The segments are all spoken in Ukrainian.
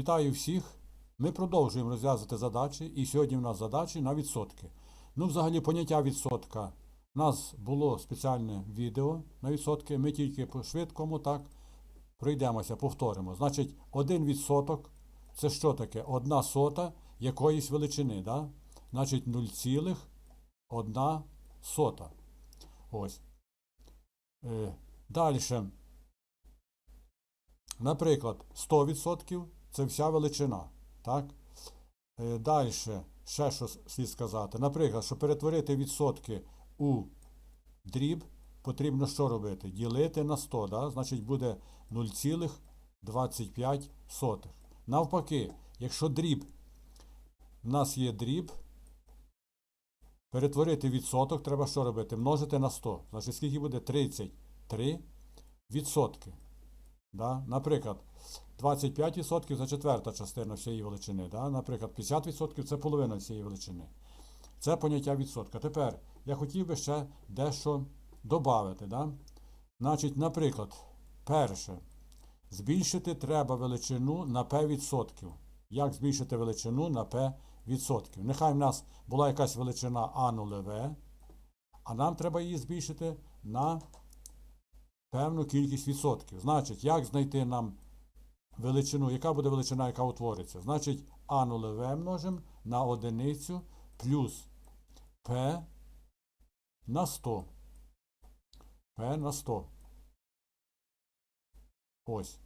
Вітаю всіх! Ми продовжуємо розв'язувати задачі, і сьогодні в нас задачі на відсотки. Ну, взагалі, поняття відсотка. У нас було спеціальне відео на відсотки. Ми тільки по швидкому так пройдемося, повторимо. Значить, один відсоток це що таке? Одна сота якоїсь величини. Да? Значить, 0,1 сота. Ось. Е, Далі. Наприклад, 100% це вся величина. Так? Е, Далі, ще що слід сказати. Наприклад, щоб перетворити відсотки у дріб, потрібно що робити? Ділити на 100, да? значить буде 0,25. Навпаки, якщо дріб, в нас є дріб, перетворити відсоток, треба що робити? Множити на 100. Значить, скільки буде 33 відсотки. Да? Наприклад, 25% це четверта частина всієї величини. Да? Наприклад, 50% це половина всієї величини. Це поняття відсотка. Тепер я хотів би ще дещо додати. Да? Значить, наприклад, перше, збільшити треба величину на P відсотків. Як збільшити величину на P відсотків? Нехай в нас була якась величина А нулеве, а нам треба її збільшити на певну кількість відсотків. Значить, як знайти нам величину, яка буде величина, яка утвориться? Значить, А нулеве множимо на одиницю плюс P на 100. P на 100. Ось.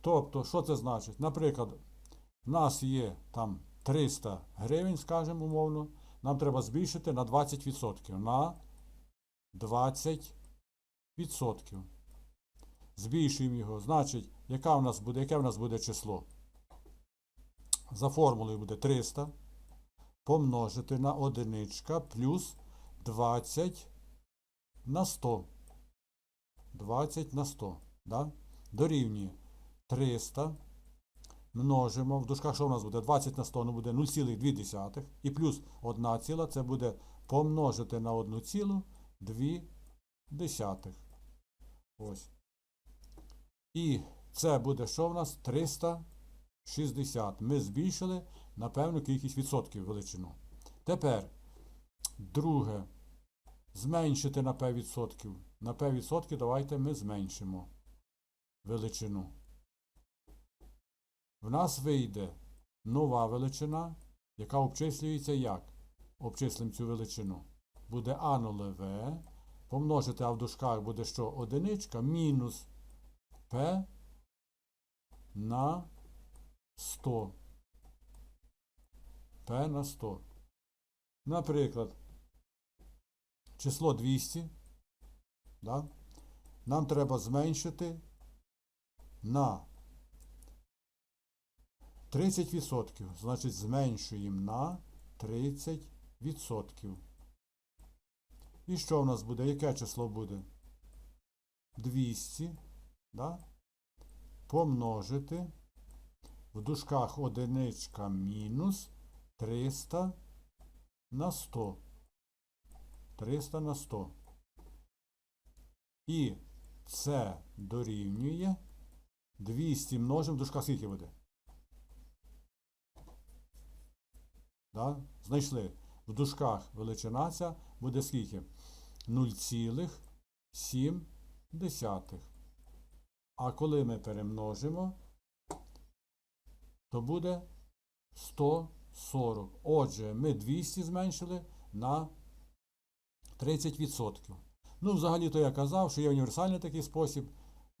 Тобто, що це значить? Наприклад, в нас є там 300 гривень, скажімо умовно, нам треба збільшити на 20%. На 20 відсотків. Збільшуємо його. Значить, яка в нас буде, яке в нас буде число? За формулою буде 300 помножити на одиничка плюс 20 на 100. 20 на 100. Да? Дорівнює 300. Множимо. В дужках що в нас буде? 20 на 100 ну буде 0,2. І плюс 1 ціла це буде помножити на 1,2. Ось. І це буде що в нас? 360. Ми збільшили на певну кількість відсотків величину. Тепер, друге, зменшити на P відсотків. На P відсотків давайте ми зменшимо величину. В нас вийде нова величина, яка обчислюється як? Обчислимо цю величину. Буде А нулеве помножити, а в дужках буде що? Одиничка мінус P на 100. P на 100. Наприклад, число 200. Да? Нам треба зменшити на 30%. Значить, зменшуємо на 30%. І що в нас буде? Яке число буде? 200. Да? Помножити. В дужках одиничка мінус 300 на 100. 300 на 100. І це дорівнює 200 множимо в дужках скільки буде? Да? Знайшли. В дужках величина ця буде скільки? 0,7. А коли ми перемножимо, то буде 140. Отже, ми 200 зменшили на 30%. Ну, взагалі-то я казав, що є універсальний такий спосіб.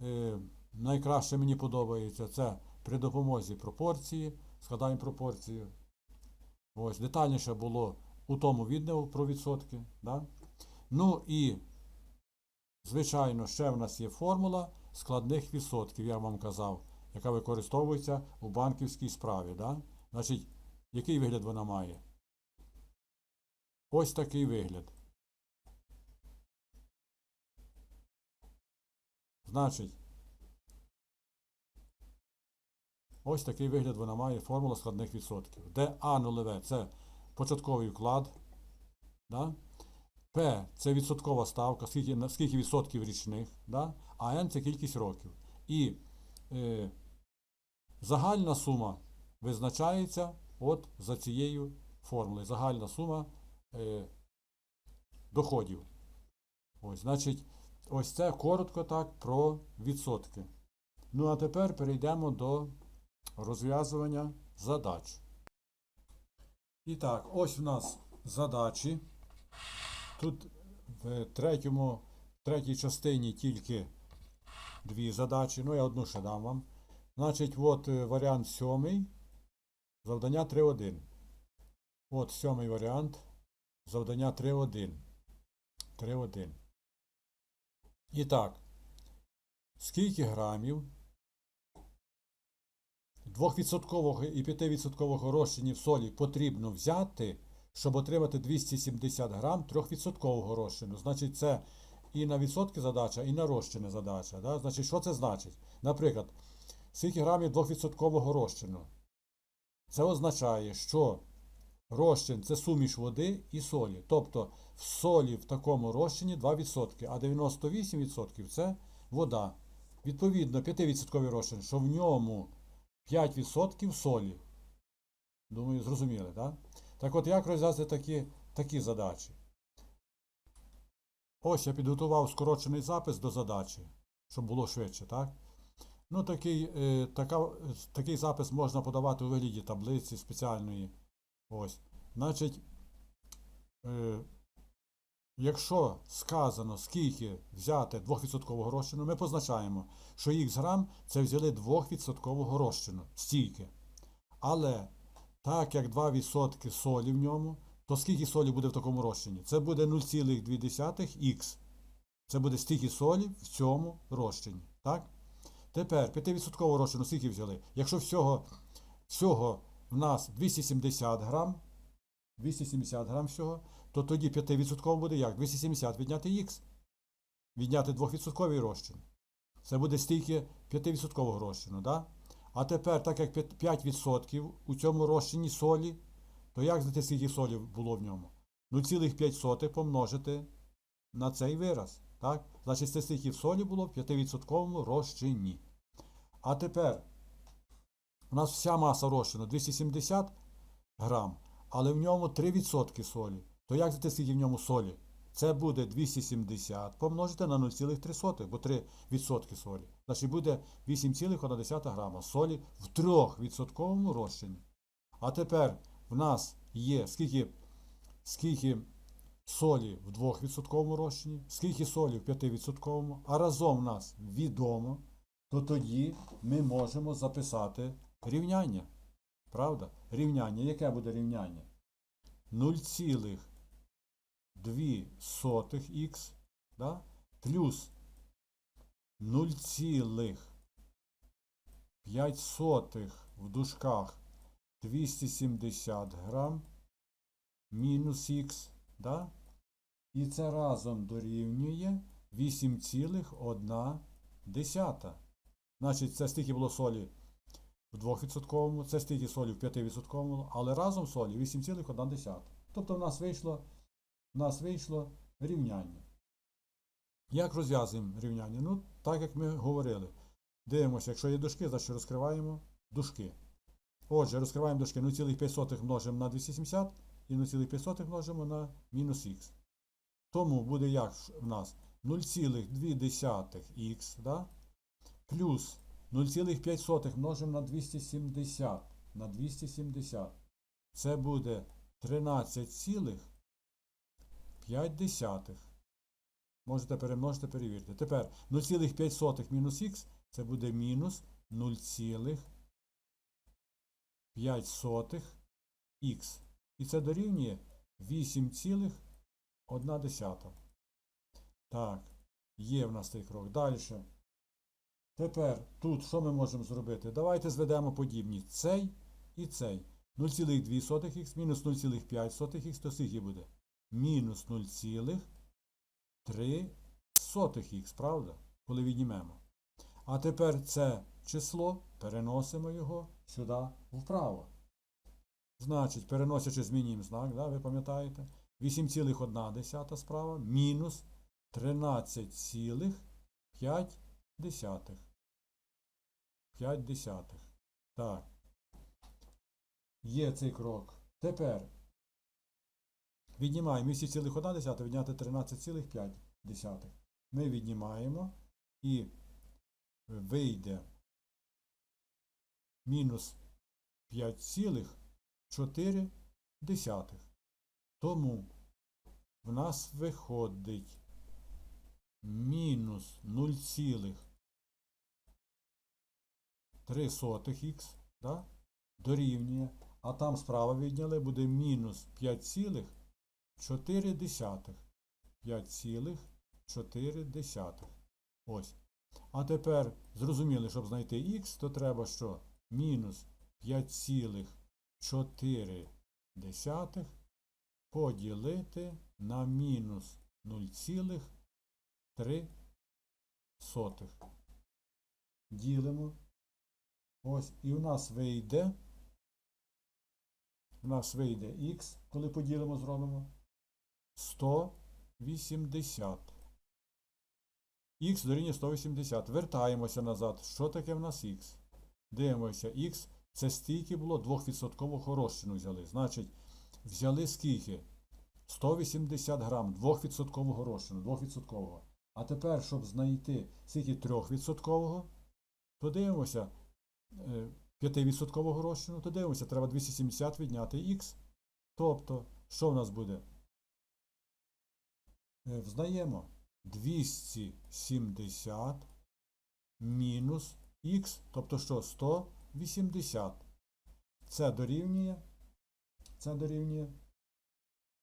Е, найкраще мені подобається це при допомозі пропорції. Складаємо пропорцію. Ось, детальніше було у тому відео про відсотки. Да? Ну і, звичайно, ще в нас є формула складних відсотків, я вам казав, яка використовується у банківській справі. Да? Значить, який вигляд вона має? Ось такий вигляд. Значить, ось такий вигляд вона має формула складних відсотків. Де А нулеве це початковий вклад. Да? П це відсоткова ставка, скільки, скільки відсотків річних, да? а N це кількість років. І е, загальна сума визначається от за цією формулою. Загальна сума е, доходів. Ось, значить, ось це коротко так про відсотки. Ну а тепер перейдемо до розв'язування задач. І так, ось в нас задачі. Тут в третьому, третій частині тільки дві задачі. Ну, я одну ще дам вам. Значить, от е, варіант сьомий. Завдання 3.1. От сьомий варіант. Завдання 3.1. 3.1. І так. Скільки грамів 2% і 5% розчинів солі потрібно взяти, щоб отримати 270 грам 3% розчину. Значить, це і на відсотки задача, і на розчини задача. Да? Значить, що це значить? Наприклад, скільки грамів 2% розчину? Це означає, що розчин це суміш води і солі. Тобто в солі в такому розчині 2%, а 98% це вода. Відповідно, 5% розчин, що в ньому 5% солі. Думаю, зрозуміли, так? Так от як розв'язати такі, такі задачі? Ось я підготував скорочений запис до задачі, щоб було швидше, так? Ну, такий, е, така, такий запис можна подавати у вигляді таблиці спеціальної. Ось. Значить, е, якщо сказано, скільки взяти 2% розчину, ми позначаємо, що х грам це взяли 2% розчину. Стільки. Але так як 2% солі в ньому, то скільки солі буде в такому розчині? Це буде 0,2х. Це буде стільки солі в цьому розчині. Так? Тепер 5% розчину скільки взяли? Якщо всього, всього в нас 270 грам, 270 грам всього, то тоді 5% буде як? 270 відняти х. Відняти 2% розчин. Це буде стільки 5% розчину, да? А тепер, так як 5% у цьому розчині солі, то як знайти, скільки солі було в ньому? 0,5 помножити на цей вираз. Так? Значить, це стільки солі було в 5% розчині. А тепер у нас вся маса розчину 270 грам, але в ньому 3% солі. То як знайти, скільки в ньому солі? Це буде 270 помножити на 0,3, бо 3% солі. Значить буде 8,1 грама солі в 3% розчині. А тепер в нас є скільки, скільки солі в 2% розчині, скільки солі в 5%, а разом в нас відомо, то тоді ми можемо записати рівняння. Правда? Рівняння. Яке буде рівняння? 0,2х да? плюс 0,5 в дужках 270 грам мінус х. Да? І це разом дорівнює 8,1. Значить, це стільки було солі в 2%, це стільки солі в 5%, але разом солі 8,1. Тобто в нас вийшло, в нас вийшло рівняння. Як розв'язуємо рівняння? Ну, так як ми говорили. Дивимося, якщо є дужки, значить розкриваємо дужки. Отже, розкриваємо дужки 0,5 множимо на 270 і 0,5 множимо на мінус х. Тому буде як в нас 0,2х да? плюс 0,5 множимо на 270 на 270. Це буде 13,5. Можете перемножити, перевірити. Тепер 0,5 мінус х це буде мінус 0,5 х. І це дорівнює 8,1. Так, є в нас цей крок. Далі. Тепер тут що ми можемо зробити? Давайте зведемо подібні цей і цей. 0,2х мінус 0,5х, то скільки буде? Мінус 0,3х, правда? Коли віднімемо. А тепер це число переносимо його сюди вправо. Значить, переносячи, змінюємо знак, да, ви пам'ятаєте? 8,1 справа мінус 13,5. 5 десятих. Так. Є цей крок. Тепер віднімаємо 8,1 відняти 13,5. Ми віднімаємо і вийде мінус 5,4. Тому в нас виходить мінус 0,3х да? дорівнює, а там справа відняли буде мінус 5,4. 5,4. Ось. А тепер зрозуміли, щоб знайти х, то треба що? Мінус 5,4 поділити на мінус 0,3. Ділимо. Ось, і у нас вийде. У нас вийде х, коли поділимо, зробимо 180. Х дорівнює 180. Вертаємося назад. Що таке в нас х? Дивимося, х це стільки було 2% розчину взяли. Значить, взяли скільки? 180 грам 2% розчину, 2%. А тепер, щоб знайти скільки 3%, то дивимося е, 5% розчину, то дивимося, треба 270 відняти х. Тобто, що в нас буде? Е, Взнаємо 270 мінус х, тобто що 180. Це дорівнює, це дорівнює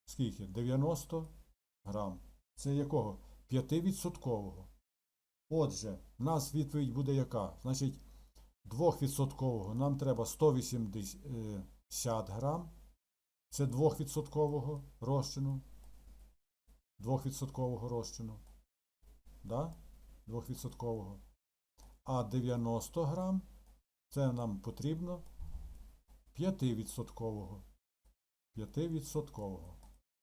скільки? 90 грам. Це якого? 5%. Отже, в нас відповідь буде яка? Значить, 2% нам треба 180 грам. Це 2% розчину. 2% розчину. Да? 2%. А 90 грам це нам потрібно 5%. 5%.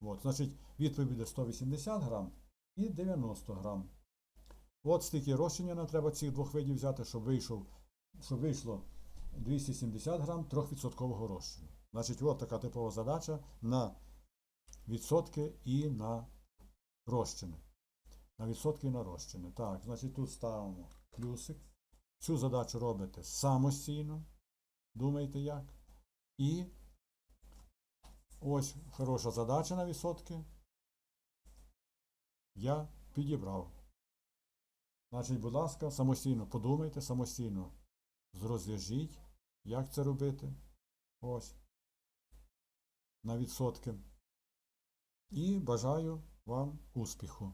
От, значить, відповідь буде 180 грам і 90 грам. От стільки розчинення нам треба цих двох видів взяти, щоб, вийшов, щоб вийшло 270 грам 3% розчину. Значить, от така типова задача на відсотки і на розчини. На відсотки на. Так, значить тут ставимо плюсик. Цю задачу робите самостійно. Думаєте як? І ось хороша задача на відсотки. Я підібрав. Значить, будь ласка, самостійно подумайте, самостійно зрозв'яжіть, як це робити. Ось. На відсотки. І бажаю вам успіху.